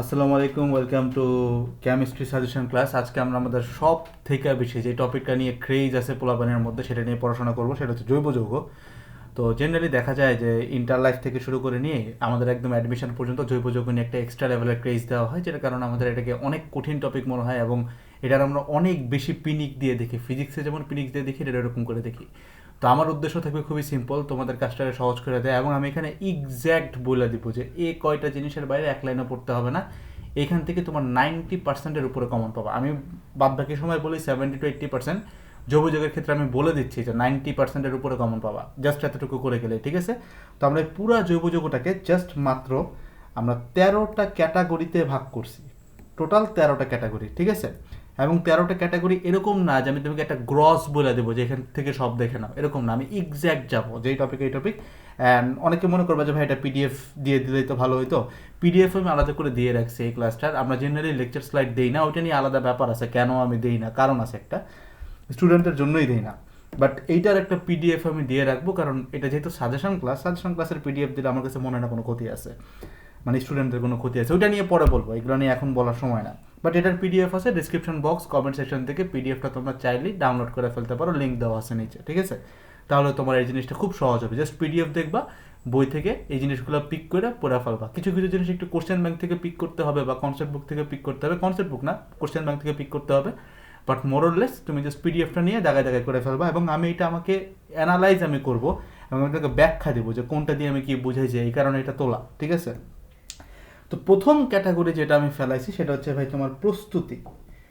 আসসালামু আলাইকুম welcome to chemistry suggestion class আজকে আমরা আমাদের সব থেকে বেশি যে টপিকটা নিয়ে ক্রেজ আছে পোলাপানের মধ্যে, সেটা নিয়ে পড়াশোনা করব, সেটা হচ্ছে জৈব যৌগ। তো জেনারেলি দেখা যায় যে ইন্টার লাইফ থেকে শুরু করে নিয়ে আমাদের একদম অ্যাডমিশন পর্যন্ত জৈব যৌগ নিয়ে একটা এক্সট্রা লেভেলের ক্রেজ দেওয়া হয়, যেটার কারণে আমাদের এটাকে অনেক কঠিন টপিক মনে হয় এবং এটার আমরা অনেক বেশি পিনিক দিয়ে দেখি। ফিজিক্সে যেমন পিনিক দিয়ে দেখি এটা এরকম করে দেখি। তো আমার উদ্দেশ্য থাকবে খুবই সিম্পল তোমাদের কাজটাকে সহজ করে দেয় এবং আমি এখানে এক্স্যাক্ট বলে দিব যে এ কয়টা জিনিসের বাইরে এক লাইনে পড়তে হবে না। এখান থেকে তোমার নাইনটি পার্সেন্টের উপরে কমন পাবা। আমি বাদ বাকি সময় বলি সেভেন্টি টু এইট্টি পার্সেন্ট যোগাযোগের ক্ষেত্রে আমি বলে দিচ্ছি যে নাইনটি পার্সেন্টের উপরে কমন পাবা। জাস্ট এতটুকু করে গেলে, ঠিক আছে? তো আমরা এই পুরা জৈব যৌগটাকে জাস্ট মাত্র আমরা তেরোটা ক্যাটাগরিতে ভাগ করছি। টোটাল তেরোটা ক্যাটাগরি ঠিক আছে? এবং তেরোটা ক্যাটাগরি এরকম না যে আমি তোমাকে একটা গ্রস বলে দেবো, যে এখান থেকে সব দেখে নাও। এরকম না, আমি এক্স্যাক্ট যাব যেই টপিক এই টপিক অ্যান্ড অনেকে মনে করবে যে, ভাই, এটা পিডিএফ দিয়ে দিলেই তো ভালো হইতো। পিডিএফ আমি আলাদা করে দিয়ে রাখছি এই ক্লাসটার আমরা জেনারেলি লেকচার স্লাইড দিই না, ওইটা নিয়ে আলাদা ব্যাপার আছে, কেন আমি দিই না, কারণ আছে একটা। স্টুডেন্টের জন্যই দিই না। বাট এইটার একটা পিডিএফ আমি দিয়ে রাখব, কারণ এটা যেহেতু সাজেশন ক্লাস সাজেশন ক্লাসের পিডিএফ দিলে আমার কাছে মনে হয় না কোনো ক্ষতি আছে। মানে স্টুডেন্টদের কোনো ক্ষতি আছে, ওইটা নিয়ে পরে বলব, এগুলো নিয়ে এখন বলার সময় না। বাট এটার পিডিএফ আছে ডিসক্রিপশন বক্স কমেন্ট সেকশন থেকে পিডিএফটা তোমরা চাইলেই ডাউনলোড করে ফেলতে পারো লিঙ্ক দেওয়া আছে নিচে, ঠিক আছে? তাহলে তোমার এই জিনিসটা খুব সহজ হবে জাস্ট পিডিএফ দেখবা, বই থেকে এই জিনিসগুলো পিক করে পড়ে ফেলবা। কিছু কিছু জিনিস একটু কোশ্চেন ব্যাংক থেকে পিক করতে হবে বা কনসেপ্ট বুক থেকে পিক করতে হবে কনসেপ্ট বুক না কোশ্চেন ব্যাংক থেকে পিক করতে হবে। বাট মোরলেস তুমি জাস্ট পিডিএফটা নিয়ে জায়গায় জায়গায় করে ফেলবা এবং আমি এটা আমাকে অ্যানালাইজ আমি করব এবং আমি তাকে ব্যাখ্যা দেবো যে কোনটা দিয়ে আমি কি বুঝাই বুঝাইছি, এই কারণে এটা তোলা, ঠিক আছে? তো প্রথম ক্যাটাগরি যেটা আমি ফেলাইছি সেটা হচ্ছে ভাই তোমার প্রস্তুতি।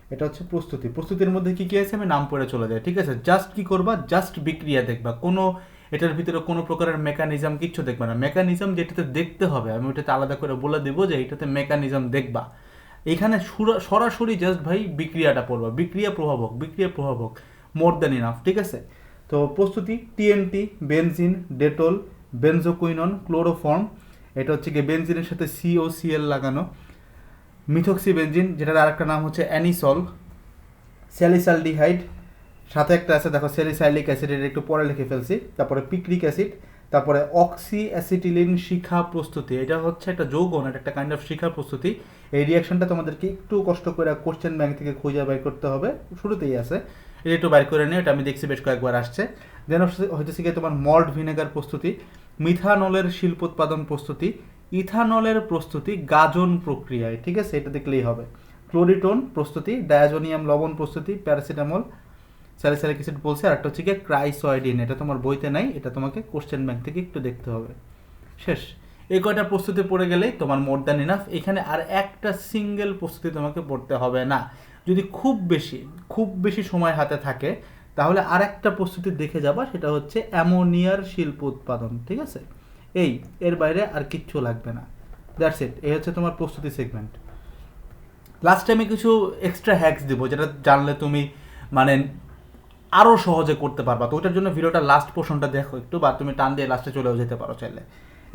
এটা হচ্ছে প্রস্তুতি। প্রস্তুতির মধ্যে কি কি আছে আমি নাম পড়ে চলে যাই, ঠিক আছে? জাস্ট কি করবা? জাস্ট বিক্রিয়া দেখবা। কোনো, এটার ভিতরে কোনো প্রকারের মেকানিজম কিচ্ছু দেখবে না। মেকানিজম যেটাতে দেখতে হবে, আমি ওটাতে আলাদা করে বলে দেবো যে এটাতে মেকানিজম দেখবা। এখানে সুরা- সরাসরি জাস্ট ভাই বিক্রিয়াটা পড়বা। বিক্রিয়া প্রভাবক বিক্রিয়া প্রভাবক মোর দ্যান ইনাফ ঠিক আছে? তো প্রস্তুতি TNT benzene Dettol benzoquinone chloroform এটা হচ্ছে গিয়ে বেনজিনের সাথে সিও সিওসিএল লাগানো। মিথক্সি বেনজিন যেটার আরেকটা নাম হচ্ছে অ্যানিসল, স্যালিসালডিহাইড, সাথে একটা আছে, দেখো স্যালিসাইলিক অ্যাসিড, এটা একটু পরে লিখে ফেলছি। তারপরে পিক্রিক অ্যাসিড, তারপরে অক্সি অ্যাসিটিলিন শিখা প্রস্তুতি। এটা হচ্ছে একটা যৌগ না এটা একটা কাইন্ড অফ শিখা প্রস্তুতি। এই রিয়াকশনটা তোমাদেরকে একটু কষ্ট করে কোশ্চেন ব্যাংক থেকে খুঁজে বের করতে হবে। শুরুতেই আছে। এটা একটু বাইর করে নিও, এটা আমি দেখছি বেশ কয়েকবার আসছে। দেন হচ্ছে গিয়ে তোমার মল্ট ভিনেগার প্রস্তুতি। মিথানলের শিল্প উৎপাদন প্রস্তুতি, ইথানলের প্রস্তুতি গাজন প্রক্রিয়ায়, ঠিক আছে? এটা দেখলেই হবে। ক্লোরিটোন প্রস্তুতি, ডায়াজোনিয়াম লবণ প্রস্তুতি, প্যারাসিটামল, স্যালিসালিক অ্যাসিড বলছে, আর একটা হচ্ছে গিয়ে ক্রাইসয়েডিন এটা তোমার বইতে নাই, এটা তোমাকে কোশ্চেন ব্যাংক থেকে একটু দেখতে হবে। শেষ। এই কয়টা প্রস্তুতি পড়ে গেলেই তোমার মোর দ্যান ইনাফ। এখানে আর একটা সিঙ্গেল প্রস্তুতি তোমাকে পড়তে হবে না। যদি খুব বেশি খুব বেশি সময় হাতে থাকে তাহলে আর একটা প্রস্তুতি দেখে যাবা, সেটা হচ্ছে অ্যামোনিয়ার শিল্প উৎপাদন, ঠিক আছে? এই, এর বাইরে আর কিচ্ছু লাগবে না। দ্যাটস ইট এই হচ্ছে তোমার প্রস্তুতি সেগমেন্ট লাস্ট টাইমে কিছু এক্সট্রা হ্যাক্স দিব, যেটা জানলে তুমি মানে আরও সহজে করতে পারবা। তো ওইটার জন্য ভিডিওটা লাস্ট পোর্শনটা দেখো একটু, বা তুমি টান দিয়ে লাস্টে চলেও যেতে পারো চাইলে।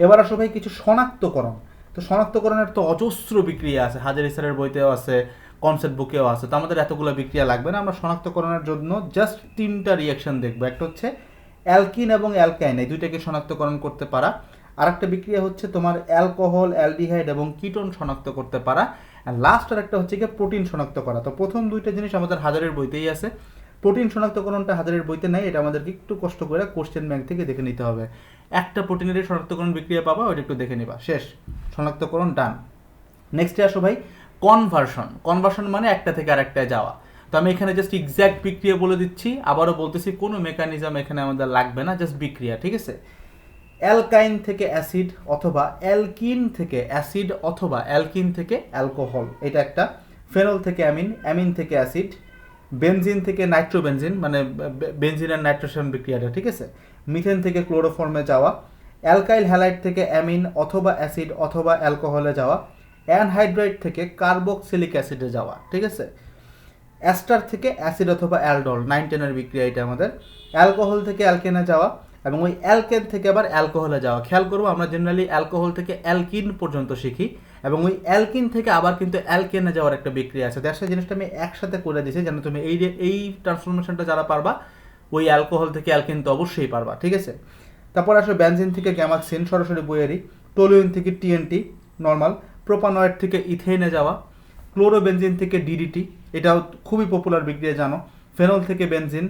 এবার আসো ভাই, কিছু শনাক্তকরণ। তো শনাক্তকরণের তো অজস্র বিক্রিয়া আছে। হাজার স্যারের বইতেও আছে কনসেপ্ট বুকেও আছে। তো আমাদের এতগুলো বিক্রিয়া লাগবে না, আমরা শনাক্তকরণের জন্য জাস্ট তিনটা রিয়াকশন দেখব। একটা হচ্ছে অ্যালকিন এবং অ্যালকাইন এই দুইটাকে শনাক্তকরণ করতে পারা। আরেকটা বিক্রিয়া হচ্ছে তোমার অ্যালকোহল অ্যালডিহাইড এবং কিটোন শনাক্ত করতে পারা। লাস্ট আর একটা হচ্ছে গিয়ে প্রোটিন শনাক্ত করা। তো প্রথম দুইটা জিনিস আমাদের হাজারের বইতেই আছে। প্রোটিন শনাক্তকরণটা হাজারের বইতে নাই, এটা আমাদেরকে একটু কষ্ট করে কোশ্চেন ব্যাংক থেকে দেখে নিতে হবে। একটা প্রোটিনের শনাক্তকরণ বিক্রিয়া পাবা, ওইটা একটু দেখে নিবা। শেষ। শনাক্তকরণ ডান নেক্সটে আসো ভাই কনভার্সন কনভার্সন মানে একটা থেকে আরেকটায় যাওয়া। তো আমি এখানে জাস্ট এক্স্যাক্ট বিক্রিয়া বলে দিচ্ছি, আবারও বলতেছি কোনো মেকানিজম এখানে আমাদের লাগবে না জাস্ট বিক্রিয়া, ঠিক আছে? অ্যালকাইন থেকে অ্যাসিড অথবা অ্যালকিন থেকে অ্যাসিড অথবা অ্যালকিন থেকে অ্যালকোহল, এটা একটা। ফেনল থেকে অ্যামিন অ্যামিন থেকে অ্যাসিড, বেনজিন থেকে নাইট্রোবেনজিন মানে বেনজিন আর নাইট্রোজেন বিক্রিয়াটা, ঠিক আছে? মিথেন থেকে ক্লোরোফর্মে যাওয়া, অ্যালকাইল হ্যালাইড থেকে অ্যামিন অথবা অ্যাসিড অথবা অ্যালকোহলে যাওয়া অ্যানহাইড্রাইড থেকে কার্বক্সিলিক অ্যাসিডে যাওয়া, ঠিক আছে? অ্যাস্টার থেকে অ্যাসিড অথবা অ্যালডল, নাইন টেনের বিক্রিয়া এটা আমাদের। অ্যালকোহল থেকে অ্যালকেনে যাওয়া এবং ওই অ্যালকেন থেকে আবার অ্যালকোহলে যাওয়া। খেয়াল করব, আমরা জেনারেলি অ্যালকোহল থেকে অ্যালকিন পর্যন্ত শিখি এবং ওই অ্যালকিন থেকে আবার কিন্তু অ্যালকেনে যাওয়ার একটা বিক্রিয়া আছে। দ্যাটস জিনিসটা আমি একসাথে করে দিয়েছি যেন তুমি এই এই ট্রান্সফরমেশনটা যারা পারবা, ওই অ্যালকোহল থেকে অ্যালকিন তো অবশ্যই পারবা, ঠিক আছে? তারপর আসলে ব্যানজিন থেকে গ্যামাক্সিন সরাসরি বইয়েরই টোলিউন থেকে টিএনটি নর্মাল প্রোপানয়েড থেকে ইথেনে যাওয়া, ক্লোরোবেনজিন থেকে ডিডিটি এটাও খুবই পপুলার বিক্রিয়া জানো। ফেনল থেকে বেনজিন,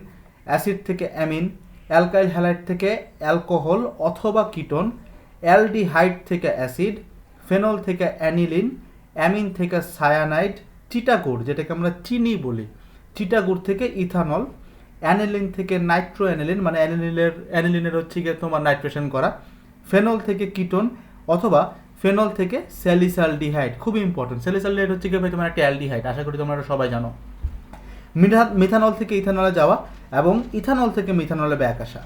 অ্যাসিড থেকে অ্যামিন, অ্যালকাইল হ্যালাইড থেকে অ্যালকোহল অথবা কিটোন, অ্যালডিহাইড থেকে অ্যাসিড, ফেনল থেকে অ্যানিলিন, অ্যামিন থেকে সায়ানাইড চিটাগুড় যেটাকে আমরা চিনি বলি। চিটাগুড় থেকে ইথানল, অ্যানিলিন থেকে নাইট্রো অ্যানিলিন মানে অ্যানিলিনের অ্যানিলিনের হচ্ছে গিয়ে তোমার নাইট্রেশন করা। ফেনল থেকে কিটোন অথবা ফেনল থেকে স্যালিসালডিহাইড খুবই ইম্পর্টেন্ট স্যালিসালডিহাইড হচ্ছে গিয়ে ভাই? তোমার একটা অ্যালডিহাইড। আশা করি তোমরা সবাই জানো। মিথা- মিথানল থেকে ইথানলে যাওয়া এবং ইথানল থেকে মিথানলে ব্যাক আসা।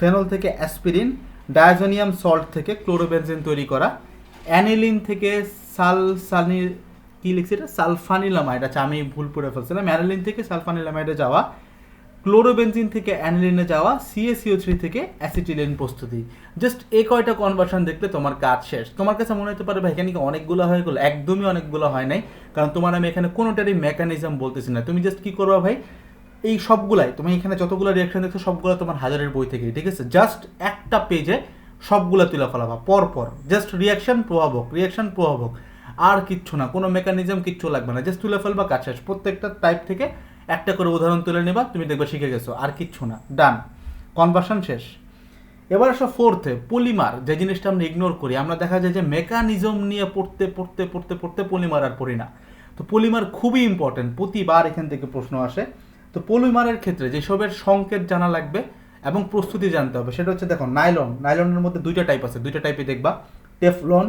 ফেনল থেকে অ্যাসপিরিন, ডায়াজোনিয়াম সল্ট থেকে ক্লোরোবেনজিন তৈরি করা। অ্যানিলিন থেকে সালসানি কি লিখছি এটা? সালফানিলামাইড। আচ্ছা আমি ভুল করে ফেলছিলাম। অ্যানিলিন থেকে সালফানিলামাইডে যাওয়া। ক্লোরোবেনজিন থেকে অ্যানিলিনে যাওয়া C A C O three থেকে অ্যাসিটিলিন প্রস্তুতি। জাস্ট এই কয়টা কনভার্সন দেখলে তোমার কাজ শেষ। তোমার কাছে মনে হতে পারে, ভাই, এখানে অনেকগুলো হয়ে গেলো? একদমই অনেকগুলো হয় নাই। কারণ তোমার আমি এখানে কোনোটারই মেকানিজম বলতেছি না। তুমি জাস্ট কি করবা, ভাই? এই সবগুলাই, তুমি এখানে যতগুলো রিয়াকশন দেখছ, সবগুলো তোমার হাজারের বই থেকে ঠিক আছে? জাস্ট একটা পেজে সবগুলো তুলে ফেলাবা পর পর জাস্ট রিয়াকশন প্রভাবক রিয়াকশন প্রভাবক। আর কিচ্ছু না, কোনো মেকানিজম কিচ্ছু লাগবে না। জাস্ট তুলে ফেলবা, কাজ শেষ। প্রত্যেকটা টাইপ থেকে একটা করে উদাহরণ তুলে নেবা, তুমি দেখবে শিখে গেছো, আর কিচ্ছু না। ডান কনভার্সন শেষ। এবার আসো ফোর্থে পলিমার যে জিনিসটা আমরা ইগনোর করি, আমরা দেখা যায় যে মেকানিজম নিয়ে পড়তে পড়তে পড়তে পড়তে পলিমার আর পড়ি না। তো পলিমার খুবই ইম্পর্টেন্ট প্রতিবার এখান থেকে প্রশ্ন আসে। তো পলিমারের ক্ষেত্রে যেসবের সংকেত জানা লাগবে এবং প্রস্তুতি জানতে হবে, সেটা হচ্ছে দেখো নাইলন নাইলনের মধ্যে দুইটা টাইপ আছে, দুইটা টাইপে দেখবা। টেফলন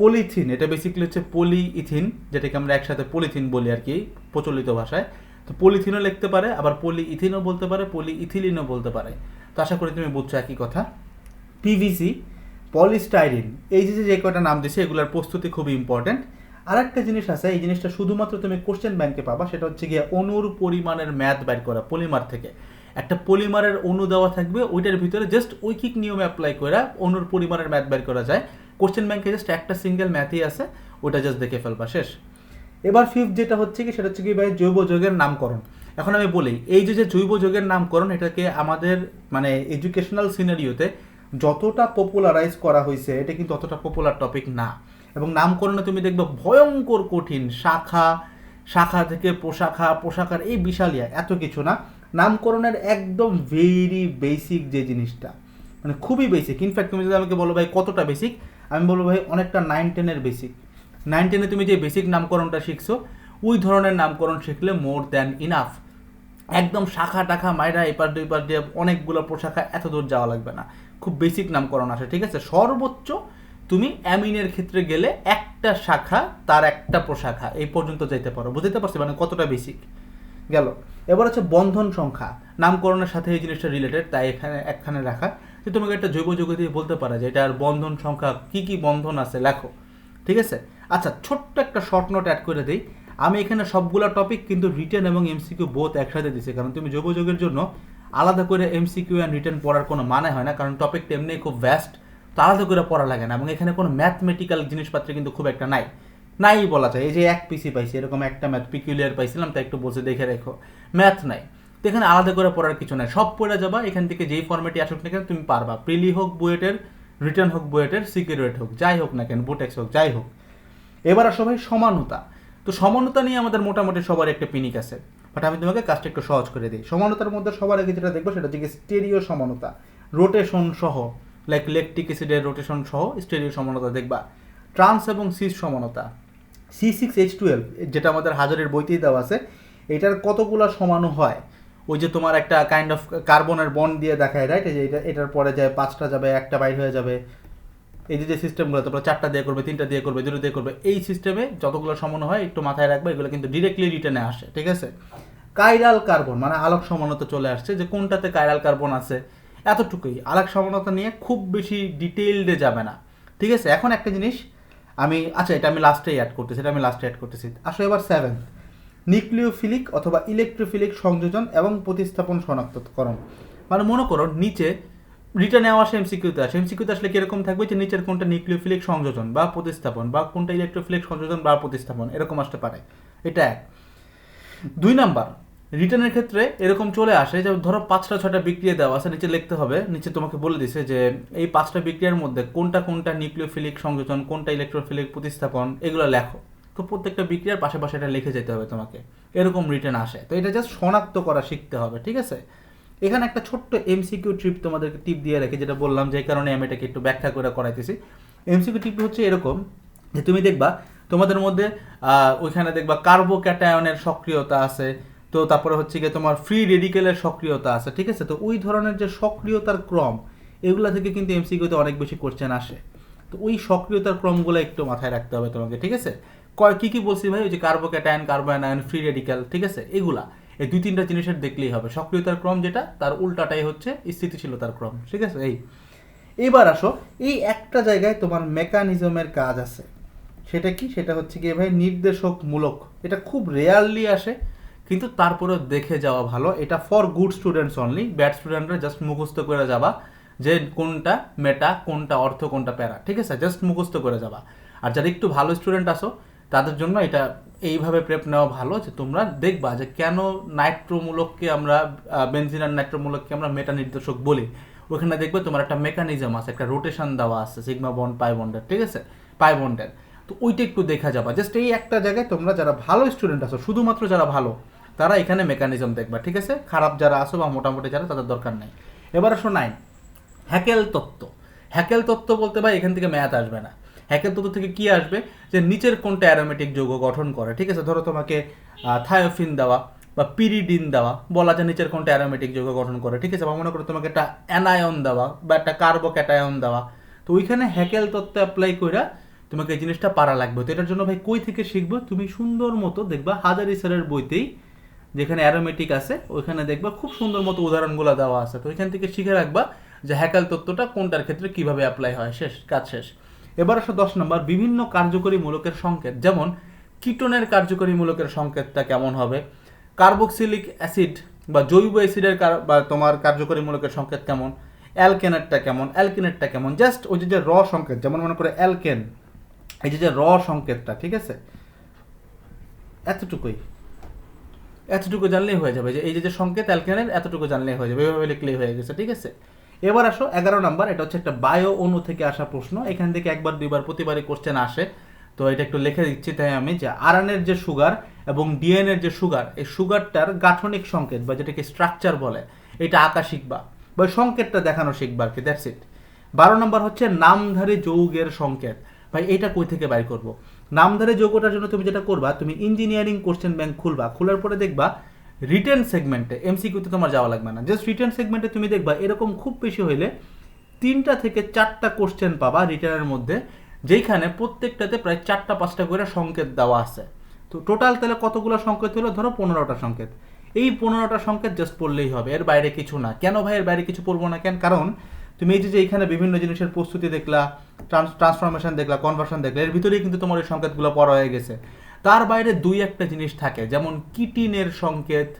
পলিথিন এটা বেসিক্যালি হচ্ছে পলি ইথিন যেটাকে আমরা একসাথে পলিথিন বলি আর কি, প্রচলিত ভাষায়। তো পলিথিনও লিখতে পারে, আবার পলি ইথিনও বলতে পারে পলি ইথিলিনও বলতে পারে। তো আশা করি তুমি বুঝছ একই কথা। পিভিসি পলিস্টাইরিন এই যে যে কয়টা নাম দিছে, এগুলোর প্রস্তুতি খুবই ইম্পর্টেন্ট আর একটা জিনিস আছে, এই জিনিসটা শুধুমাত্র তুমি কোশ্চেন ব্যাংকে পাবা, সেটা হচ্ছে গিয়ে অনুর পরিমাণের ম্যাথ বের করা পলিমার থেকে। একটা পলিমারের অণু দেওয়া থাকবে, ওইটার ভিতরে জাস্ট ঐকিক নিয়মে অ্যাপ্লাই করে অনুর পরিমাণের ম্যাথ বের করা যায়। কোশ্চেন ব্যাংকে জাস্ট একটা সিঙ্গেল ম্যাথই আছে, ওটা জাস্ট দেখে ফেলবা, শেষ। এবার ফিফথ যেটা হচ্ছে কি, সেটা হচ্ছে কি ভাই জৈব যৌগের নামকরণ। এখন আমি বলি, এই যে জৈব যৌগের নামকরণ, এটাকে আমাদের মানে এডুকেশনাল সিনারিওতে যতটা পপুলারাইজ করা হয়েছে, এটা কিন্তু অতটা পপুলার টপিক না। এবং নামকরণে তুমি দেখবে ভয়ঙ্কর কঠিন শাখা শাখা থেকে পোশাখা পোশাকার এই বিশালিয়া, এত কিছু না। নামকরণের একদম ভেরি বেসিক যে জিনিসটা মানে খুবই বেসিক ইনফ্যাক্ট তুমি যদি আমাকে বলো ভাই কতটা বেসিক আমি বলব ভাই অনেকটা নাইন টেনের বেসিক নাইন টেনে তুমি যে বেসিক নামকরণটা শিখছো, ওই ধরনের নামকরণ শিখলে মোর দ্যান ইনাফ একদম শাখা টাখা মাইরা এপার দুই পার দিয়ে অনেকগুলো পোশাখা এত দূর যাওয়া লাগবে না। খুব বেসিক নামকরণ আসে ঠিক আছে? সর্বোচ্চ তুমি অ্যামিনের ক্ষেত্রে গেলে একটা শাখা তার একটা প্রশাখা, এই পর্যন্ত যাইতে পারো। বুঝতে পারছি? মানে কতটা বেসিক গেল। এবার হচ্ছে বন্ধন সংখ্যা। নামকরণের সাথে এই জিনিসটা রিলেটেড তাই এখানে, একখানে রাখা যে তোমাকে একটা জৈব যৌগ দিয়ে বলতে পারা যে এটার বন্ধন সংখ্যা কি কি বন্ধন আছে, লেখো। ঠিক আছে? আচ্ছা ছোট্ট একটা শর্ট নোট অ্যাড করে দিই। আমি এখানে সবগুলো টপিক কিন্তু রিটার্ন এবং এমসিকিউ বোথ একসাথে দিছি। কারণ তুমি জৈব যৌগের জন্য আলাদা করে এমসিকিউ অ্যান্ড রিটার্ন পড়ার কোনো মানে হয় না। কারণ টপিকটা এমনি খুব ভ্যাস্ট তো আলাদা করে পড়া লাগে না। এবং এখানে কোনো ম্যাথমেটিক্যাল জিনিসপত্র কিন্তু খুব একটা নাই। নাই বলা যায়। এই যে এক পিসি পাইছি, এরকম একটা ম্যাথ পিকুলিয়ার পাইছিলাম তাই একটু বসে দেখে রেখো। ম্যাথ নাই। তো এখানে আলাদা করে পড়ার কিছু নাই। সব পড়ে যাবা, এখান থেকে যেই ফর্মেটে আসুক না কেন, তুমি পারবা। প্রিলি হোক, বুয়েটের রিটার্ন হোক, বুয়েটের সিকিউরিট হোক, যাই হোক না কেন বুটেক্স হোক, যাই হোক। এবার আসো ভাই, সমানতা। তো সমানতা নিয়ে আমাদের মোটামুটি সবার একটা পিনিক আছে। বাট আমি তোমাকে কাজটা একটু সহজ করে দিই। সমানতার মধ্যে সবার আগে যেটা দেখব সেটা হচ্ছে স্টেরিও সমানতা। রোটেশন সহ লাইক লেকটিক অ্যাসিডের রোটেশন সহ স্টেরিও সমানতা দেখবা। ট্রান্স এবং সিস সমানতা। সি সিক্স এইচ টুয়েলভ যেটা আমাদের হাজারের বইতেই দেওয়া আছে, এটার কতগুলো সমানু হয়? ওই যে তোমার একটা কাইন্ড অফ কার্বনের বন্ড দিয়ে দেখায় রাইট যে এটা, এটার পরে যায়, পাঁচটা যাবে, একটা বাইর হয়ে যাবে। এই যে যে সিস্টেমগুলো তারপরে চারটা দিয়ে করবে, তিনটা দিয়ে করবে, দুটো দিয়ে করবে, এই সিস্টেমে যতগুলো সমানো হয়, একটু মাথায় রাখবে, এগুলো কিন্তু ডিরেক্টলি রিটার্নে আসে, ঠিক আছে? কাইরাল কার্বন মানে আলোক সমানতা চলে আসছে, যে কোনটাতে কাইরাল কার্বন আছে, এতটুকুই। আলোক সমানতা নিয়ে খুব বেশি ডিটেইলডে যাবে না, ঠিক আছে? এখন একটা জিনিস, আমি আচ্ছা এটা আমি লাস্টে অ্যাড করতেছি, এটা আমি লাস্টে অ্যাড করতেছি। আসলে এবার সেভেন নিউক্লিওফিলিক অথবা ইলেকট্রোফিলিক সংযোজন এবং প্রতিস্থাপন শনাক্তকরণ। মানে মনে করো, নিচে রিটার্নে আসে। এমসিকিউতে আসে এমসিকিউতে আসলে কীরকম থাকবে যে নিচের কোনটা নিউক্লিওফিলিক সংযোজন বা প্রতিস্থাপন বা কোনটা ইলেকট্রোফিলিক সংযোজন বা প্রতিস্থাপন, এরকম আসতে পারে। এটা এক। দুই নাম্বার রিটার্নের ক্ষেত্রে এরকম চলে আসে যে ধরো পাঁচটা ছটা বিক্রিয়া দেওয়া আছে, নিচে লিখতে হবে। নিচে তোমাকে বলে দিছে যে এই পাঁচটা বিক্রিয়ার মধ্যে কোনটা কোনটা নিউক্লিওফিলিক সংযোজন, কোনটা ইলেকট্রোফিলিক প্রতিস্থাপন, এগুলো লেখো। তো প্রত্যেকটা বিক্রিয়ার পাশে পাশে এটা লিখে যেতে হবে তোমাকে। এরকম রিটার্ন আসে। তো এটা জাস্ট শনাক্ত করা শিখতে হবে, ঠিক আছে? এখানে একটা ছোট্ট এমসিকিউ ট্রিপ তোমাদেরকে টিপ দিয়ে রেখে, যেটা বললাম যে কারণে আমি এটাকে একটু ব্যাখ্যা করে করাইতেছি। এমসিকিউ টিপ হচ্ছে এরকম যে তুমি দেখবা, তোমাদের মধ্যে ওইখানে দেখবা কার্বো ক্যাটায়নের সক্রিয়তা আছে, তো তারপরে হচ্ছে গিয়ে তোমার ফ্রি রেডিকেলের সক্রিয়তা আছে, ঠিক আছে? তো ওই ধরনের যে সক্রিয়তার ক্রম, এগুলা থেকে কিন্তু এমসিকিউতে অনেক বেশি কোশ্চেন আসে। তো ওই সক্রিয়তার ক্রমগুলো একটু মাথায় রাখতে হবে তোমাকে, ঠিক আছে? কয়, কী কী বলছি ভাই? ওই যে কার্বোক্যাটায়ন, কার্বোয়ানায়ন ফ্রি রেডিক্যাল ঠিক আছে? এগুলা। এই দুই তিনটা জিনিসের দেখলেই হবে। সক্রিয়তার ক্রম যেটা, তার উল্টাটাই হচ্ছে স্থিতিশীলতার ক্রম, ঠিক আছে? এই, এবার আসো, এই একটা জায়গায় তোমার মেকানিজমের কাজ আছে। সেটা কি? সেটা হচ্ছে কি ভাই নির্দেশকমূলক। এটা খুব রেয়ারলি আসে, কিন্তু তারপরেও দেখে যাওয়া ভালো। এটা for good students only bad স্টুডেন্টরা জাস্ট মুখস্থ করে যাবা যে কোনটা মেটা কোনটা অর্থ, কোনটা প্যারা, ঠিক আছে? জাস্ট মুখস্থ করে যাবা। আর যারা একটু ভালো স্টুডেন্ট আসো, তাদের জন্য এটা এইভাবে প্রেপ নেওয়া ভালো যে তোমরা দেখবা যে কেন নাইট্রোমূলককে আমরা বেনজিন আর নাইট্রোমূলককে আমরা মেটা নির্দেশক বলি। ওখানে দেখবে তোমার একটা মেকানিজম আছে, একটা রোটেশন দেওয়া আছে সিগমা বন্ড পাই বন্ডের ঠিক আছে? পাই বন্ডের তো ওইটা একটু দেখা যাবা। জাস্ট এই একটা জায়গায় তোমরা যারা ভালো স্টুডেন্ট আছো, শুধুমাত্র যারা ভালো, তারা এখানে মেকানিজম দেখবা, ঠিক আছে? খারাপ যারা আসো বা মোটামুটি যারা, তাদের দরকার নেই। এবার আসো হ্যাকেল তত্ত্ব। হ্যাকেল তত্ত্ব বলতে ভাই এখান থেকে ম্যাথ আসবে না। হ্যাকেল তত্ত্ব থেকে কি আসবে? যে নিচের কোনটা অ্যারোমেটিক যৌগ গঠন করে, ঠিক আছে? ধরো তোমাকে থায়োফিন দেওয়া বা পিরিডিন দেওয়া, বলা যায় নিচের কোনটা অ্যারোমেটিক যৌগ গঠন করে, ঠিক আছে? বা মনে করো তোমাকে একটা অ্যানায়ন দেওয়া বা একটা কার্বোক্যাটায়ন দেওয়া। তো ওইখানে হ্যাকেল তত্ত্ব অ্যাপ্লাই কইরা তোমাকে এই জিনিসটা পারা লাগবে। তো এটার জন্য ভাই কই থেকে শিখব? তুমি সুন্দর মতো দেখবা, হাজারি স্যারের বইতেই যেখানে অ্যারোমেটিক আছে, ওইখানে দেখবা খুব সুন্দর মতো উদাহরণগুলো দেওয়া আছে। তো ওইখান থেকে শিখে রাখবা যে হ্যাকাল তত্ত্বটা কোনটার ক্ষেত্রে কীভাবে অ্যাপ্লাই হয়। শেষ, কাজ শেষ। এবার আসো দশ নম্বর বিভিন্ন কার্যকরী মূলকের সংকেত, যেমন কিটোনের কার্যকরী মূলকের সংকেতটা কেমন হবে? কার্বক্সিলিক অ্যাসিড বা জৈব অ্যাসিডের বা তোমার কার্যকরী মূলকের সংকেত কেমন? অ্যালকেনেটটা কেমন? অ্যালকেনেটটা কেমন? জাস্ট ওই যে র সংকেত, যেমন মনে করে অ্যালকেন, এই যে র সংকেতটা, ঠিক আছে? এতটুকুই। এতটুকু জানলেই হয়ে যাবে যে, এই যে যে সংকেত অ্যালকেনের, এতটুকু জানলেই হয়ে যাবে। এভাবে লিখলেই হয়ে গেছে, ঠিক আছে? এবার আসো, এগারো নাম্বার, এটা হচ্ছে একটা বায়ো অণু থেকে আসা প্রশ্ন। এখান থেকে একবার, দুইবার, প্রতিবারই কোশ্চেন আসে। তো এটা একটু লিখে দিচ্ছি তাই আমি যে আরএনএর যে সুগার এবং ডিএনএর যে সুগার এই সুগারটার গাঠনিক সংকেত বা যেটাকে স্ট্রাকচার বলে, এটা আঁকা শিখবা বা সংকেতটা দেখানো শিখবা আর কি দ্যাটস ইট বারো নম্বর হচ্ছে নামধারী যৌগের সংকেত। ভাই, এটা কই থেকে বাইর করব? নামধারী যৌগটার জন্য তুমি যেটা করবা, তুমি ইঞ্জিনিয়ারিং কোশ্চেন ব্যাংক খুলবা। খোলার পরে দেখবা রিটেন সেগমেন্টে এমসিকিউতে তোমার যাওয়া লাগবে না। জাস্ট রিটেন সেগমেন্টে তুমি দেখবা এরকম খুব বেশি হইলে তিনটা থেকে চারটা কোশ্চেন পাবা রিটার্নের মধ্যে, যেইখানে প্রত্যেকটাতে প্রায় চারটা, পাঁচটা করে সংকেত দেওয়া আছে। তো টোটাল তাহলে কতগুলো সংকেত হলো? ধরো পনেরোটা সংকেত। এই পনেরোটা সংকেত জাস্ট পড়লেই হবে, এর বাইরে কিছু না। কেন ভাই এর বাইরে কিছু পড়ব না কেন? কারণ তুমি এই যে এখানে বিভিন্ন জিনিসের প্রস্তুতি দেখলা ট্রান্স ট্রান্সফরমেশন দেখলা কনভার্সন দেখলা, এর ভিতরেই কিন্তু তোমার এই সংকেতগুলো পড়া হয়ে গেছে। তার বাইরে দুই একটা জিনিস থাকে, যেমন কিটিনের সংকেত,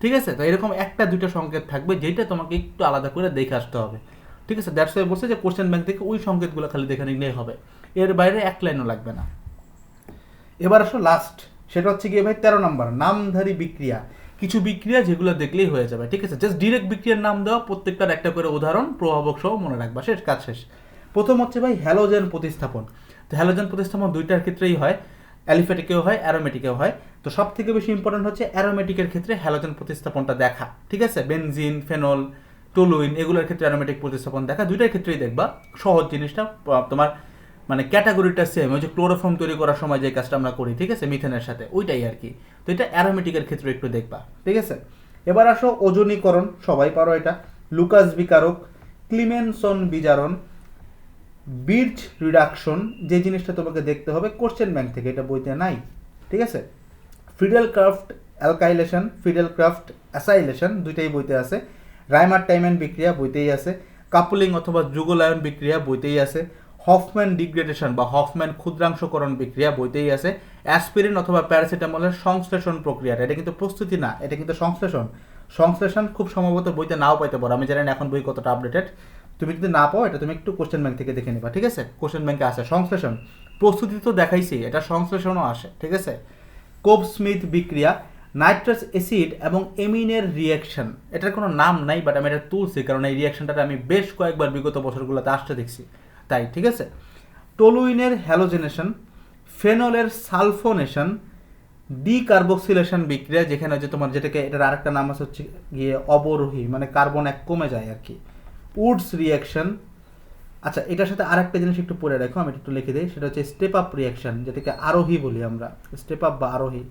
ঠিক আছে? তো এরকম একটা, দুইটা সংকেত থাকবে যেটা তোমাকে একটু আলাদা করে দেখে আসতে হবে, ঠিক আছে? দ্যাটস ওয়াই বলছে যে কোশ্চেন ব্যাংক থেকে ওই সংকেতগুলো খালি দেখে নিলেই হবে। এর বাইরে এক লাইনও লাগবে না। এবার আসো লাস্ট সেটা হচ্ছে গিয়ে ভাই তেরো নম্বর, নামধারী বিক্রিয়া। কিছু বিক্রিয়া যেগুলো দেখলেই হয়ে যাবে, ঠিক আছে? জাস্ট ডিরেক্ট বিক্রিয়ার নাম দেওয়া, প্রত্যেকটার একটা করে উদাহরণ, প্রভাবক সহ মনে রাখবা, শেষ, কাজ শেষ। প্রথম হচ্ছে ভাই হ্যালোজেন প্রতিস্থাপন। তো হ্যালোজেন প্রতিস্থাপন দুইটার ক্ষেত্রেই হয়। অ্যালিফেটিকেও হয়, অ্যারোমেটিকেও হয়। তো সব থেকে বেশি ইম্পর্টেন্ট হচ্ছে অ্যারোমেটিকের ক্ষেত্রে হ্যালোজেন প্রতিস্থাপনটা দেখা। ঠিক আছে? বেনজিন, ফেনল, টলুইন এগুলোর ক্ষেত্রে অ্যারোমেটিক প্রতিস্থাপন দেখা। দুইটার ক্ষেত্রেই দেখবা। সহজ জিনিসটা তোমার মানে ক্যাটাগরিটা সেম ওই যে ক্লোরোফর্ম তৈরি করার সময় যে কাজটা আমরা করি, ঠিক আছে? মিথেনের সাথে। ওইটাই আর কি। তো এটা অ্যারোমেটিকের ক্ষেত্রে একটু দেখবা। ঠিক আছে? এবার আসো ওজনীকরণ। সবাই পারো এটা। লুকাস বিকারক, ক্লিমেনসন বিজারণ বির্চ রিডাকশন যে জিনিসটা তোমাকে দেখতে হবে কোশ্চেন ব্যাংক থেকে, এটা বইতে নাই, ঠিক আছে? Friedel Crafts alkylation, Friedel Crafts acylation দুইটাই বইতে আছে। রাইমার টাইমেন বিক্রিয়া বইতেই আছে। কাপলিং অথবা যুগলায়ন বিক্রিয়া বইতেই আছে। হফম্যান ডিগ্রেডেশন বা হফম্যান ক্ষুদ্রাংশকরণ বিক্রিয়া বইতেই আছে। অ্যাসপিরিন অথবা প্যারাসিটামলের সংশ্লেষণ প্রক্রিয়াটা, এটা কিন্তু প্রস্তুতি না, এটা কিন্তু সংশ্লেষণ। সংশ্লেষণ খুব সম্ভবত বইতে নাও পাইতে পারো, আমি জানি না এখন বই কতটা আপডেটেড তুমি যদি না পাও, এটা তুমি একটু কোশ্চেন ব্যাংক থেকে দেখে নিবা, ঠিক আছে? কোশ্চেন ব্যাংকে আসে। সংশ্লেষণ। প্রস্তুতি তো দেখাইছি, এটা সংশ্লেষণও আসে, ঠিক আছে? কোব স্মিথ বিক্রিয়া, নাইট্রাস অ্যাসিড এবং এমিনের রিয়াকশন এটার কোনো নাম নাই বাট আমি এটা তুলছি, কারণ এই রিয়াকশনটা আমি বেশ কয়েকবার বিগত বছরগুলোতে আসতে দেখছি। তাই, ঠিক আছে? টলুইনের হ্যালোজেনেশন ফেনলের সালফোনেশন, ডিকার্বক্সিলেশন বিক্রিয়া, যেখানে হচ্ছে তোমার যেটাকে, এটার আরেকটা নাম আছে হচ্ছে গিয়ে অবরোহী মানে কার্বন এক কমে যায় আর কি। উডস রিয়াকশন আচ্ছা এটার সাথে আরেকটা জিনিস একটু পড়ে রাখো, আমি একটু লিখে দিই। সেটা হচ্ছে স্টেপ আপ রিয়াকশন যেটাকে আরোহী বলি আমরা। স্টেপ আপ বা আরোহী,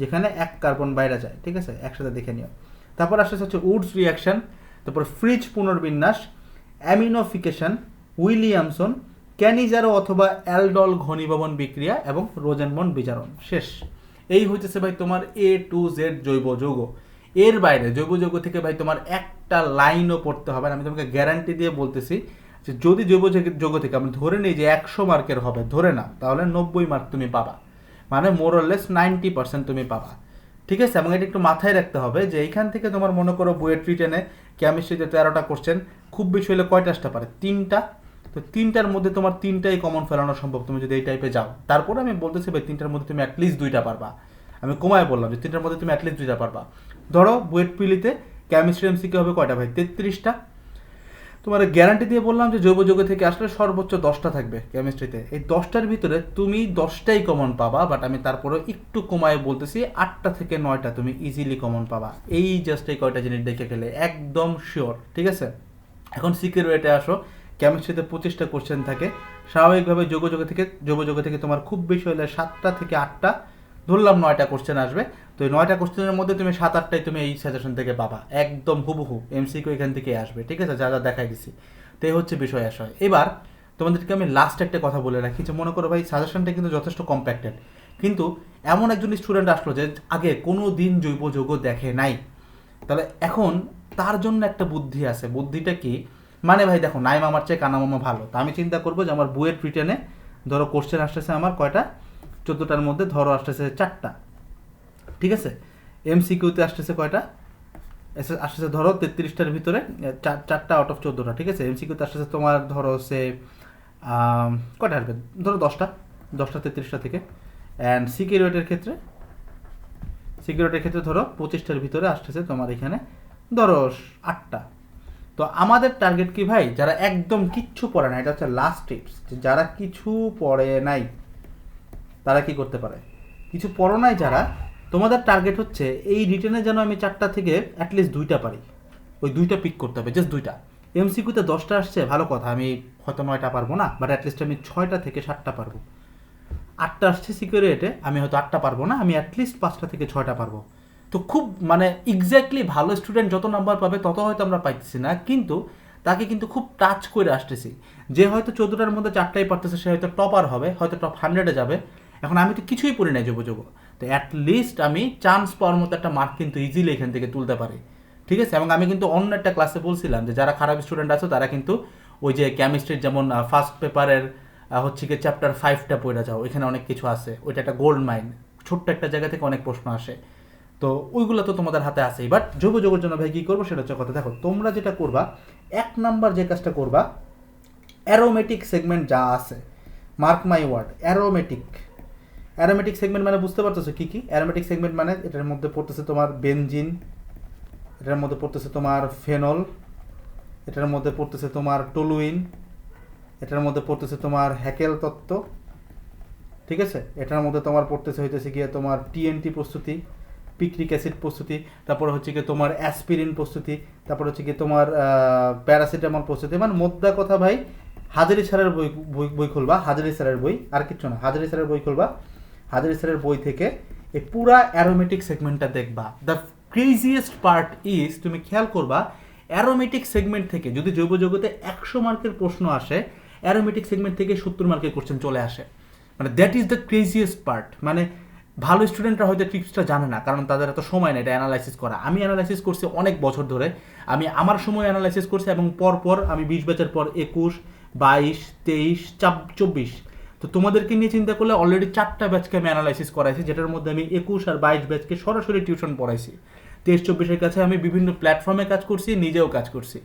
যেখানে এক কার্বন বাইরে যায়, ঠিক আছে? একসাথে দেখে নিও। তারপর আসতে হচ্ছে উডস রিয়াকশন তারপর ফ্রিজ পুনর্বিন্যাস অ্যামিনোফিকেশন উইলিয়ামসন ক্যানিজারো অথবা অ্যালডল ঘনীভবন বিক্রিয়া এবং রোজেনবন বিজারণ। শেষ। এই হইতেছে ভাই তোমার এ টু জেড জৈব যৌগ। এর বাইরে, জৈব যৌগ থেকে ভাই তোমার একটা লাইনও পড়তে হবে আমি তোমাকে গ্যারান্টি দিয়ে বলতেছি যে যদি জৈব যৌগ- থেকে আমি ধরে নিই যে একশো মার্কের হবে, ধরে না তাহলে নব্বই মার্ক তুমি পাবা। মানে মোরলেস নাইনটি পার্সেন্ট তুমি পাবা। ঠিক আছে? এবং এটা একটু মাথায় রাখতে হবে যে এইখান থেকে তোমার মনে করো বুয়েট রিটেনে কেমিস্ট্রিতে তেরোটা কোশ্চেন খুব বেশি হলে কয়টা আসতে পারে? তিনটা। তো তিনটার মধ্যে তোমার তিনটাই কমন ফেলানো সম্ভব, তুমি যদি এই টাইপে যাও। তারপরে আমি বলতেছি ভাই, তিনটার মধ্যে তুমি অ্যাটলিস্ট দুইটা পারবা। আমি কমায় বললাম যে তিনটার মধ্যে তুমি অ্যাটলিস্ট দুইটা পারবা। ধরো বুয়েট পিলিতে কেমিস্ট্রি এমসিকে হবে কয়টা ভাই? তেত্রিশটা। তোমার গ্যারান্টি দিয়ে বললাম যে জৈব যৌগ থেকে আসলে সর্বোচ্চ দশটা থাকবে কেমিস্ট্রিতে এই দশটার ভিতরে তুমি দশটাই কমন পাবা বাট আমি তারপরে একটু কমায় বলতেছি, আটটা থেকে নয়টা তুমি ইজিলি কমন পাবা। এই জাস্ট এই কয়টা জিনিস দেখে গেলে একদম শিওর ঠিক আছে? এখন ওয়েটে আসো কেমিস্ট্রিতে পঁচিশটা কোশ্চেন থাকে। স্বাভাবিকভাবে যোগ যোগ থেকে, যোগ যোগ থেকে তোমার খুব বেশি হলে সাতটা থেকে আটটা, ধরলাম নয়টা কোশ্চেন আসবে। তো এই নয়টা কোশ্চেনের মধ্যে তুমি সাত, আটটাই তুমি এই সাজেশন থেকে পাবা। একদম হুবহু এমসিকিউ এখান থেকে আসবে, ঠিক আছে? যা যা দেখাই দিছি। তো এই হচ্ছে বিষয় আশয়। এবার তোমাদেরকে আমি লাস্ট একটা কথা বলে রাখি যে, মনে করো ভাই সাজেশনটা কিন্তু যথেষ্ট কম্প্যাক্টেড কিন্তু এমন একজন স্টুডেন্ট আসলো যে, আগে কোনো দিন জৈব যৌগ দেখে নাই। তাহলে এখন তার জন্য একটা বুদ্ধি আছে। বুদ্ধিটা কি? মানে ভাই, দেখো নাই মামার চেয়ে কানা মামা ভালো। তা আমি চিন্তা করব যে, আমার বুয়েট রিটেনে ধরো কোশ্চেন আসতেছে আমার কয়টা? চোদ্দোটার মধ্যে ধরো আসতেছে চারটা। ঠিক আছে? এমসিকিউতে আসতেছে কয়টা? আসতেছে ধরো তেত্রিশটার ভিতরে চার- চারটা আউট অফ চোদ্দোটা, ঠিক আছে? এমসিকিউতে আসতেছে তোমার ধরো সে কয়টা আসবে? ধরো দশটা দশটা, তেত্রিশটা থেকে। অ্যান্ড সিকিউরিটির ক্ষেত্রে সিকিউরিটির ক্ষেত্রে ধরো পঁচিশটার ভিতরে আসতেছে তোমার এখানে ধরো আটটা। তো আমাদের টার্গেট কি ভাই? যারা একদম কিচ্ছু পড়ে না, এটা হচ্ছে লাস্ট টিপস যারা কিছু পড়ে নাই, তারা কি করতে পারে? কিছু পড়ো নাই যারা তোমাদের টার্গেট হচ্ছে এই রিটেনে যেন আমি চারটা থেকে অ্যাটলিস্ট দুইটা পারি। ওই দুইটা পিক করতে হবে জাস্ট দুইটা। এমসিকিউতে দশটা আসছে, ভালো কথা, আমি হয়তো নয়টা পারব না বাট অ্যাটলিস্ট আমি ছয়টা থেকে সাতটা পারব। আটটা আসছে সিকিউরিটিতে আমি হয়তো আটটা পারব না, আমি অ্যাটলিস্ট পাঁচটা থেকে ছয়টা পারব। তো খুব মানে এক্স্যাক্টলি ভালো স্টুডেন্ট যত নাম্বার পাবে, তত হয়তো আমরা পাইতেছি না, কিন্তু তাকে কিন্তু খুব টাচ করে আসতেছি। যে হয়তো চোদ্দোটার মধ্যে চারটাই পারতেছে, সে হয়তো টপার হবে, হয়তো টপ হান্ড্রেডে যাবে। এখন আমি তো কিছুই পড়ি নাই যোগ তো অ্যাটলিস্ট আমি চান্স পাওয়ার মতো একটা মার্ক কিন্তু ইজিলি এখান থেকে তুলতে পারি। ঠিক আছে? এবং আমি কিন্তু অন্য একটা ক্লাসে বলছিলাম যে যারা খারাপ স্টুডেন্ট আছে, তারা কিন্তু ওই যে কেমিস্ট্রির যেমন ফার্স্ট পেপারের হচ্ছে কি চ্যাপ্টার ফাইভটা পড়ে যাও এখানে অনেক কিছু আছে। ওইটা একটা গোল্ড মাইন ছোট্ট একটা জায়গা থেকে অনেক প্রশ্ন আসে। তো ওইগুলো তো তোমাদের হাতে আছেই। বাট যোগ যোগের জন্য ভাই কী করব সেটা হচ্ছে কথা। দেখো, তোমরা যেটা করবা, এক নাম্বার যে কাজটা করবা অ্যারোমেটিক সেগমেন্ট যা আছে mark my word aromatic aromatic segment মানে বুঝতে পারতেছো কি কি? অ্যারোমেটিক সেগমেন্ট মানে এটার মধ্যে পড়তেছে তোমার বেনজিন এটার মধ্যে পড়তেছে তোমার ফেনল এটার মধ্যে পড়তেছে তোমার টলুইন এটার মধ্যে পড়তেছে তোমার হ্যাকেল তত্ত্ব, ঠিক আছে? এটার মধ্যে তোমার পড়তেছে হইতেছে গিয়ে তোমার টিএনটি প্রস্তুতি পিকনিক অ্যাসিড প্রস্তুতি, তারপর হচ্ছে গিয়ে তোমার অ্যাসপিরিন প্রস্তুতি, তারপর হচ্ছে গিয়ে তোমার প্যারাসিটামল প্রস্তুতি। মানে মোদ্দা কথা ভাই, হাজারি স্যারের বই বই খুলবা, হাজারি স্যারের বই, আর কিচ্ছু না, হাজারি স্যারের বই খুলবা। হাজারি স্যারের বই থেকে এই পুরা অ্যারোমেটিক সেগমেন্টটা দেখবা। দ্য ক্রেজিয়েস্ট পার্ট ইজ তুমি খেয়াল করবা অ্যারোমেটিক সেগমেন্ট থেকে, যদি জৈব জগতে একশো মার্কের প্রশ্ন আসে অ্যারোমেটিক সেগমেন্ট থেকে সত্তর মার্কের কোশ্চেন চলে আসে। মানে that is the craziest part মানে ভালো স্টুডেন্টরা হয়তো টিপসটা জানে না, কারণ তাদের এত সময় নেই এটা অ্যানালাইসিস করা। আমি অ্যানালাইসিস করছি অনেক বছর ধরে। আমি আমার সময় অ্যানালাইসিস করছি এবং পর পর আমি বিশ ব্যাচের পর একুশ, বাইশ, তেইশ চব্বিশ তো তোমাদেরকে নিয়ে চিন্তা করলে অলরেডি চারটা ব্যাচকে আমি অ্যানালাইসিস করাইছি, যেটার মধ্যে আমি একুশ আর বাইশ ব্যাচকে সরাসরি টিউশন পড়াইছি। তেইশ চব্বিশের কাছে আমি বিভিন্ন প্ল্যাটফর্মে কাজ করছি, নিজেও কাজ করছি।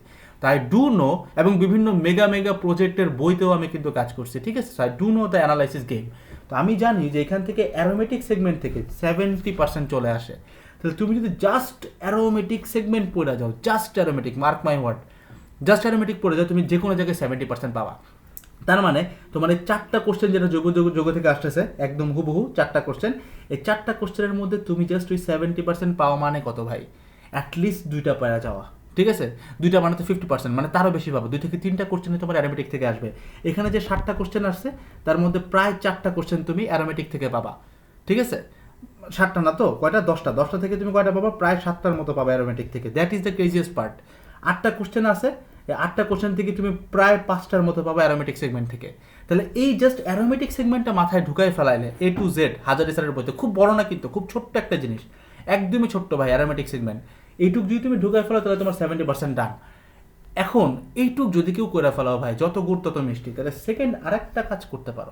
তাই ডু নো এবং বিভিন্ন মেগা মেগা প্রজেক্টের বইতেও আমি কিন্তু কাজ করছি, ঠিক আছে? I do know the analysis game তো আমি জানি যে এখান থেকে অ্যারোমেটিক সেগমেন্ট থেকে সেভেন্টি পার্সেন্ট চলে আসে। তাহলে তুমি যদি জাস্ট অ্যারোমেটিক সেগমেন্ট পড়ে যাও just aromatic mark my word just aromatic পড়ে যাও, তুমি যে কোনো জায়গায় সেভেন্টি পার্সেন্ট পাবা। তার মানে তোমার এই চারটা কোশ্চেন যেটা যোগ যোগ যোগ থেকে আসতেছে, একদম হুবহু চারটা কোশ্চেন এই চারটা কোশ্চেনের মধ্যে তুমি জাস্ট ওই সেভেন্টি পার্সেন্ট পাওয়া মানে কত ভাই? অ্যাটলিস্ট দুইটা পাওয়া যাওয়া ঠিক আছে? দুইটা মানে তো ফিফটি পার্সেন্ট মানে তারও বেশি পাবো। দুই থেকে তিনটা কোশ্চেনে তোমার অ্যারোমেটিক থেকে আসবে। এখানে যে ষাটটা কোশ্চেন আসছে, তার মধ্যে প্রায় চারটা কোশ্চেন তুমি অ্যারোমেটিক থেকে পাবা, ঠিক আছে? সাতটা না তো? কয়টা? দশটা। দশটা থেকে তুমি কয়টা পাবা? প্রায় সাতটার মতো পাবা অ্যারোমেটিক থেকে। That is the craziest part আটটা কোশ্চেন আছে আটটা কোশ্চেন থেকে তুমি প্রায় পাঁচটার মতো পাবা অ্যারোমেটিক সেগমেন্ট থেকে। তাহলে এই জাস্ট অ্যারোমেটিক সেগমেন্টটা মাথায় ঢুকাই ফেলাইলে এ টু জেড হাজার স্যারের বইতে, খুব বড় না কিন্তু, খুব ছোট্ট একটা জিনিস। একদমই ছোট্ট ভাই অ্যারোমেটিক সেগমেন্ট এইটুক যদি তুমি ঢুকাই ফেলো, তাহলে তোমার সেভেন্টি পার্সেন্ট ডান এখন এইটুক যদি কেউ করে ফেলাও ভাই, যত গুড় তত মিষ্টি। তাহলে সেকেন্ড আরেকটা কাজ করতে পারো।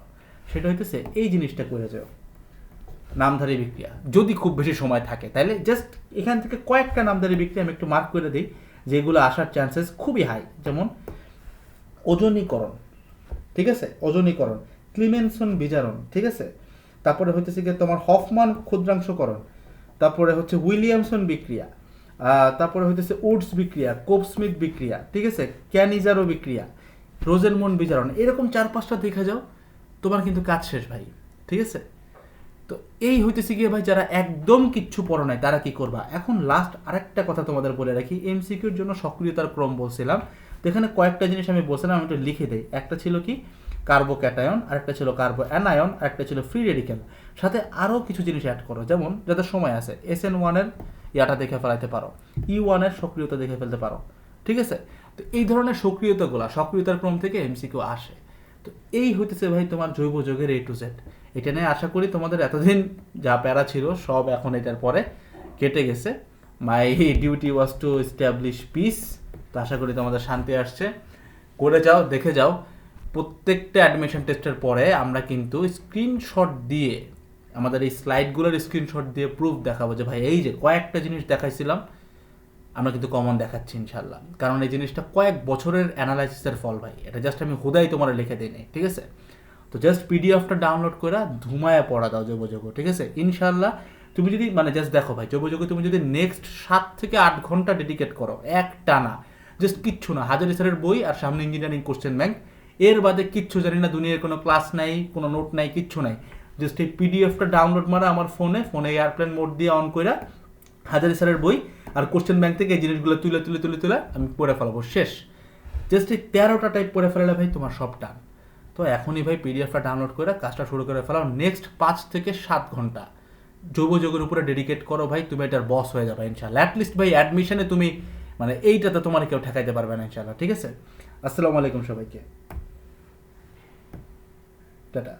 সেটা হইতেছে এই জিনিসটা করে যাও। নামধারী বিক্রিয়া। যদি খুব বেশি সময় থাকে, তাহলে জাস্ট এখান থেকে কয়েকটা নামধারী বিক্রিয়া আমি একটু মার্ক করে দিই। যেগুলো আসার চান্সেস খুবই হাই যেমন ওজনীকরণ, ঠিক আছে? ওজনীকরণ, ক্লিমেনসন বিজারণ, ঠিক আছে? তারপরে হচ্ছে কি তোমার হফমান ক্ষুদ্রাংশকরণ, তারপরে হচ্ছে উইলিয়ামসন বিক্রিয়া তারপরে হইতেছে উডস বিক্রিয়া, কোপস্মিথ বিক্রিয়া, ঠিক আছে? ক্যানিজারো বিক্রিয়া রোজেনমন বিজারণ, এরকম চার পাঁচটা দেখা যাও, তোমার কিন্তু কাজ শেষ ভাই, ঠিক আছে? তো এই হইতেছে গিয়ে ভাই যারা একদম কিচ্ছু পড়ো নাই, তারা কি করবা? এখন লাস্ট আরেকটা কথা তোমাদের বলে রাখি এমসিকিউর জন্য সক্রিয়তার ক্রম বলছিলাম। তো এখানে কয়েকটা জিনিস আমি বলছিলাম, আমি একটু লিখে দেই। একটা ছিল কি? কার্বো ক্যাটায়ন আরেকটা ছিল কার্বো অ্যানায়ন আরেকটা ছিল ফ্রি রেডিক্যাল সাথে আরও কিছু জিনিস অ্যাড করো, যেমন যাদের সময় আছে এস এন ওয়ানের ইয়াটা দেখে ফেলাইতে পারো ই ওয়ানের সক্রিয়তা দেখে ফেলতে পারো, ঠিক আছে? তো এই ধরনের সক্রিয়তাগুলা, সক্রিয়তার ক্রম থেকে এমসিকিউ আসে। তো এই হইতেছে ভাই তোমার জৈব যোগের এ টু জেড এটা নিয়ে আশা করি তোমাদের এতদিন যা প্যারা ছিল সব এখন এটার পরে কেটে গেছে। My duty was to establish peace তো আশা করি তোমাদের শান্তি আসছে। করে যাও, দেখে যাও। প্রত্যেকটা অ্যাডমিশন টেস্টের পরে আমরা কিন্তু স্ক্রিনশট দিয়ে, আমাদের এই স্লাইডগুলোর স্ক্রিনশট দিয়ে প্রুফ দেখাবো যে, ভাই, এই যে কয়েকটা জিনিস দেখাইছিলাম, আমরা কিন্তু কমন দেখাচ্ছি ইনশাল্লাহ কারণ এই জিনিসটা কয়েক বছরের অ্যানালাইসিসের ফল, ভাই। এটা জাস্ট আমি হুদাই তোমার লিখে দিই ঠিক আছে? তো জাস্ট পিডিএফটা ডাউনলোড করে ধুমায় পড়া দাও যোগযোগ ঠিক আছে? ইনশাল্লাহ তুমি যদি মানে জাস্ট দেখো ভাই যোগযোগ তুমি যদি নেক্সট সাত থেকে আট ঘণ্টা ডেডিকেট করো এক টানা জাস্ট কিচ্ছু না, হাজার স্যারের বই আর সামনে ইঞ্জিনিয়ারিং কোশ্চেন ব্যাংক এর বাদে কিচ্ছু জানি না, দুনিয়ার কোনো ক্লাস নাই, কোনো নোট নাই, কিচ্ছু নাই। জাস্ট এই পিডিএফটা ডাউনলোড মারা আমার ফোনে ফোনে এয়ারপ্লেন মোড দিয়ে অন করে হাজারি স্যারের বই আর কোশ্চেন ব্যাংক থেকে এই জিনিসগুলো তুলে তুলে তুলে তুলে আমি পড়ে ফেলাবো, শেষ। জাস্ট এই তেরোটা টাইপ পড়ে ফেলালে ভাই তোমার সব টান তো এখনই ভাই পিডিএফটা ডাউনলোড করে কাজটা শুরু করে ফেলাও নেক্সট পাঁচ থেকে সাত ঘণ্টা। যুব যোগের উপরে ডেডিকেট করো ভাই, তুমি এটার বস হয়ে যাবে ইনশাল্লাহ অ্যাটলিস্ট ভাই অ্যাডমিশনে তুমি মানে এইটাতে তোমার কেউ ঠেকাইতে পারবে না ইনশাল্লাহ ঠিক আছে? আসসালামু আলাইকুম সবাইকে। টাটা।